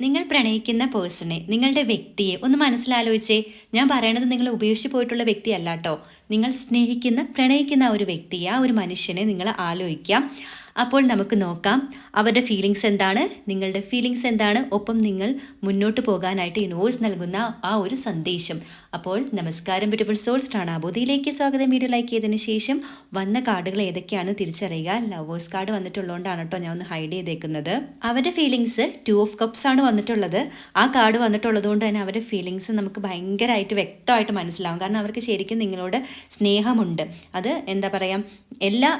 നിങ്ങൾ പ്രണയിക്കുന്ന പേഴ്സണെ നിങ്ങളുടെ വ്യക്തിയെ ഒന്ന് മനസ്സിലാലോചിച്ചേ. ഞാൻ പറയണത് നിങ്ങൾ ഉപേക്ഷിച്ച് പോയിട്ടുള്ള വ്യക്തി കേട്ടോ നിങ്ങൾ സ്നേഹിക്കുന്ന പ്രണയിക്കുന്ന ഒരു വ്യക്തിയെ ആ ഒരു മനുഷ്യനെ നിങ്ങൾ ആലോചിക്കാം. അപ്പോൾ നമുക്ക് നോക്കാം. അവരുടെ ഫീലിങ്സ് എന്താണ്? നിങ്ങളുടെ ഫീലിങ്സ് എന്താണ്? ഒപ്പം നിങ്ങൾ മുന്നോട്ട് പോകാനായിട്ട് യൂണിവേഴ്സ് നൽകുന്ന ആ ഒരു സന്ദേശം. അപ്പോൾ നമസ്കാരം ബ്യൂട്ടിഫുൾ സോൾസ് ടാണാബോധിയിലേക്ക് സ്വാഗതം. വീഡിയോ ലൈക്ക് ചെയ്തതിന് ശേഷം വന്ന കാർഡുകൾ ഏതൊക്കെയാണ് തിരിച്ചറിയുക? ലവേഴ്സ് കാർഡ് വന്നിട്ടുള്ളതുകൊണ്ടാണ് കേട്ടോ ഞാൻ ഒന്ന് ഹൈഡ് ചെയ്തേക്കുന്നത്. അവരുടെ ഫീലിങ്സ് ടു ഓഫ് കപ്സ് ആണ് വന്നിട്ടുള്ളത്. ആ കാർഡ് വന്നിട്ടുള്ളത് കൊണ്ട് തന്നെ അവരുടെ ഫീലിങ്സ് നമുക്ക് ഭയങ്കരമായിട്ട് വ്യക്തമായിട്ട് മനസ്സിലാവും. കാരണം അവർക്ക് ശരിക്കും നിങ്ങളോട് സ്നേഹമുണ്ട്. അത് എന്താ പറയുക എല്ലാ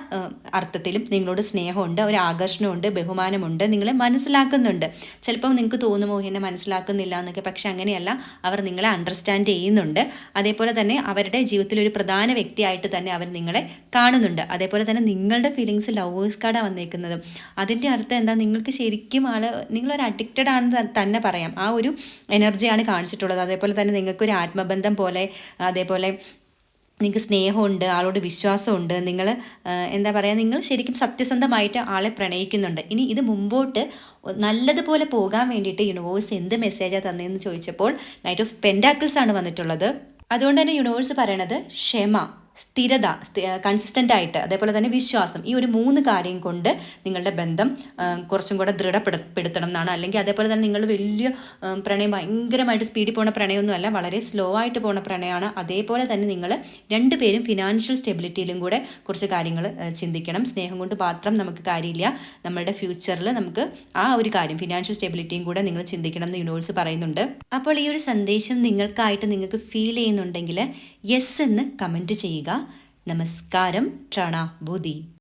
അർത്ഥത്തിലും നിങ്ങളോട് സ്നേഹമുണ്ട് ഒരു ആകർഷണമുണ്ട് ബഹുമാനമുണ്ട് നിങ്ങളെ മനസ്സിലാക്കുന്നുണ്ട്. ചിലപ്പം നിങ്ങൾക്ക് തോന്നുമോ എന്നെ മനസ്സിലാക്കുന്നില്ല എന്നൊക്കെ. പക്ഷെ അങ്ങനെയല്ല അവർ നിങ്ങളെ അണ്ടർസ്റ്റാൻഡ് ചെയ്യുന്നുണ്ട്. അതേപോലെ തന്നെ അവരുടെ ജീവിതത്തിൽ ഒരു പ്രധാന വ്യക്തിയായിട്ട് തന്നെ അവർ നിങ്ങളെ കാണുന്നുണ്ട്. അതേപോലെ തന്നെ നിങ്ങളുടെ ഫീലിങ്സ് ലവേഴ്സ് കാർഡാണ് വന്നേക്കുന്നത്. അതിന്റെ അർത്ഥം എന്താ? നിങ്ങൾക്ക് ശരിക്കും ആൾ നിങ്ങളൊരു അഡിക്റ്റഡ് ആണെന്ന് തന്നെ പറയാം. ആ ഒരു എനർജിയാണ് കാണിച്ചിട്ടുള്ളത്. അതേപോലെ തന്നെ നിങ്ങൾക്കൊരു ആത്മബന്ധം പോലെ അതേപോലെ നിങ്ങൾക്ക് സ്നേഹമുണ്ട് ആളോട് വിശ്വാസമുണ്ട് നിങ്ങൾ എന്താ പറയുക നിങ്ങൾ ശരിക്കും സത്യസന്ധമായിട്ട് ആളെ പ്രണയിക്കുന്നുണ്ട്. ഇനി ഇത് മുമ്പോട്ട് നല്ലതുപോലെ പോകാൻ വേണ്ടിയിട്ട് യൂണിവേഴ്സ് എന്ത് മെസ്സേജാണ് തന്നതെന്ന് ചോദിച്ചപ്പോൾ നൈറ്റ് ഓഫ് പെൻഡാക്കിൾസ് ആണ് വന്നിട്ടുള്ളത്. അതുകൊണ്ട് തന്നെ യൂണിവേഴ്സ് പറയണത് ക്ഷമ. സ്ഥിരത കൺസിസ്റ്റന്റ് ആയിട്ട് അതേപോലെ തന്നെ വിശ്വാസം ഈ ഒരു മൂന്ന് കാര്യം കൊണ്ട് നിങ്ങളുടെ ബന്ധം കുറച്ചും കൂടെ ദൃഢപ്പെടുത്തണം എന്നാണ്. അല്ലെങ്കിൽ അതേപോലെ തന്നെ നിങ്ങൾ വലിയ പ്രണയം ഭയങ്കരമായിട്ട് സ്പീഡിൽ പോകുന്ന പ്രണയമൊന്നുമല്ല വളരെ സ്ലോ ആയിട്ട് പോകുന്ന പ്രണയമാണ്. അതേപോലെ തന്നെ നിങ്ങൾ രണ്ടുപേരും ഫിനാൻഷ്യൽ സ്റ്റെബിലിറ്റിയിലും കൂടെ കുറച്ച് കാര്യങ്ങൾ ചിന്തിക്കണം. സ്നേഹം കൊണ്ട് മാത്രം നമുക്ക് കാര്യമില്ല. നമ്മളുടെ ഫ്യൂച്ചറിൽ നമുക്ക് ആ ഒരു കാര്യം ഫിനാൻഷ്യൽ സ്റ്റെബിലിറ്റിയും കൂടെ നിങ്ങൾ ചിന്തിക്കണം എന്ന് യൂണിവേഴ്സ് പറയുന്നുണ്ട്. അപ്പോൾ ഈ ഒരു സന്ദേശം നിങ്ങൾക്കായിട്ട് നിങ്ങൾക്ക് ഫീൽ ചെയ്യുന്നുണ്ടെങ്കിൽ യെസ് എന്ന് കമന്റ് ചെയ്യുക. നമസ്കാരം. പ്രണാബുദി